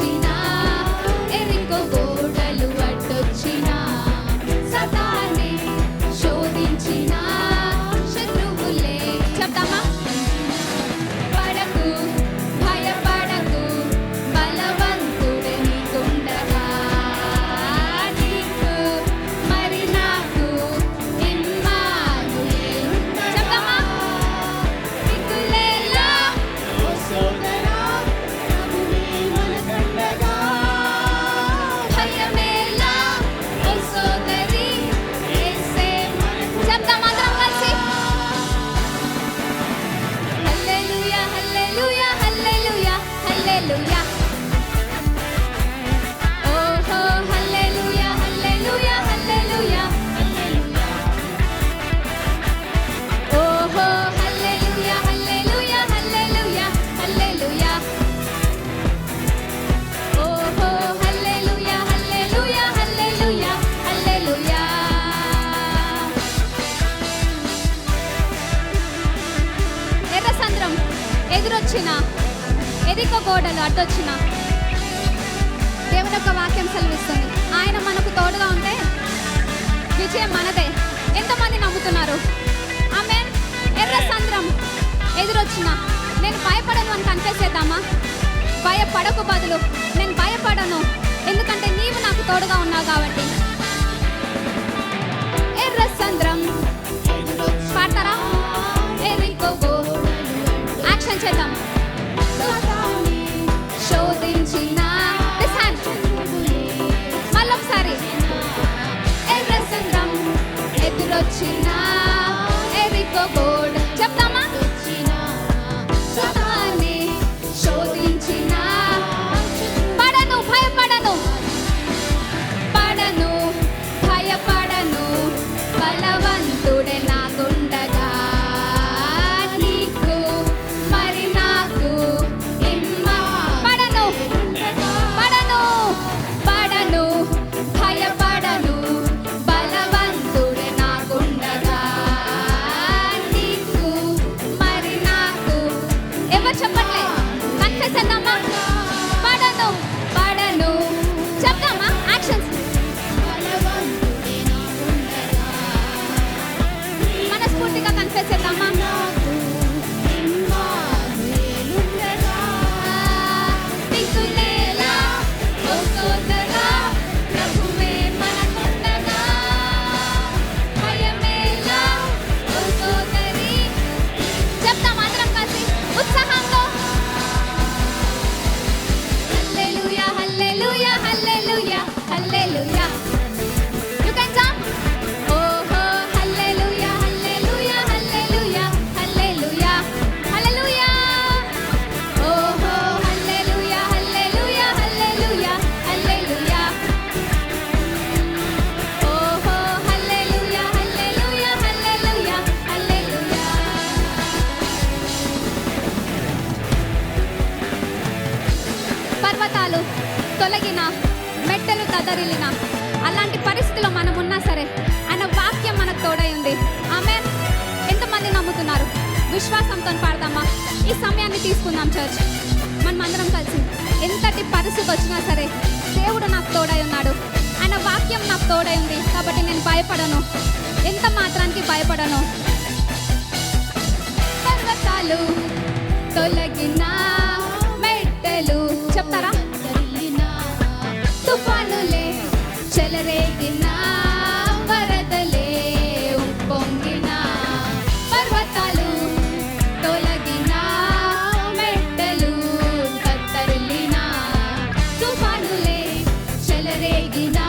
ఎదురొచ్చిన అడ్డొచ్చిన? ఎదిక గోడలు అడ్డొచ్చిన? దేవుని యొక్క వాక్యం సెలవిస్తుంది. ఆయన మనకు తోడుగా ఉంటే విజయం మనదే. ఎంతమంది నమ్ముతున్నారు? ఆమె ఎర్ర సంద్రం ఎదురొచ్చిన. నేను భయపడను అని కనిపేసేద్దామా భయపడకు బదులు నేను భయపడను. ఎందుకంటే నీవు నాకు తోడుగా ఉన్నావు కాబట్టి. Let's తొలగిన మెట్టలు కదరిలిన అలాంటి పరిస్థితిలో మనం ఉన్నా సరే ఆయన వాక్యం మనకు తోడై ఉంది. ఆమె ఎంతమంది నమ్ముతున్నారు? విశ్వాసంతో పాడదామా? ఈ సమయాన్ని తీసుకుందాం చర్చ్ మనం అందరం కలిసి ఎంతటి పరిస్థితి వచ్చినా సరే దేవుడు నాకు తోడై ఉన్నాడు. ఆయన వాక్యం నాకు తోడై ఉంది. కాబట్టి నేను భయపడను. ఎంత మాత్రానికి భయపడను? పర్వతాలు తొలగినా చెలరేగినా వరదలే పర్వతాలు తొలగినా మెట్టలు కత్తరిల్లినా తుఫానులే చెలరేగినా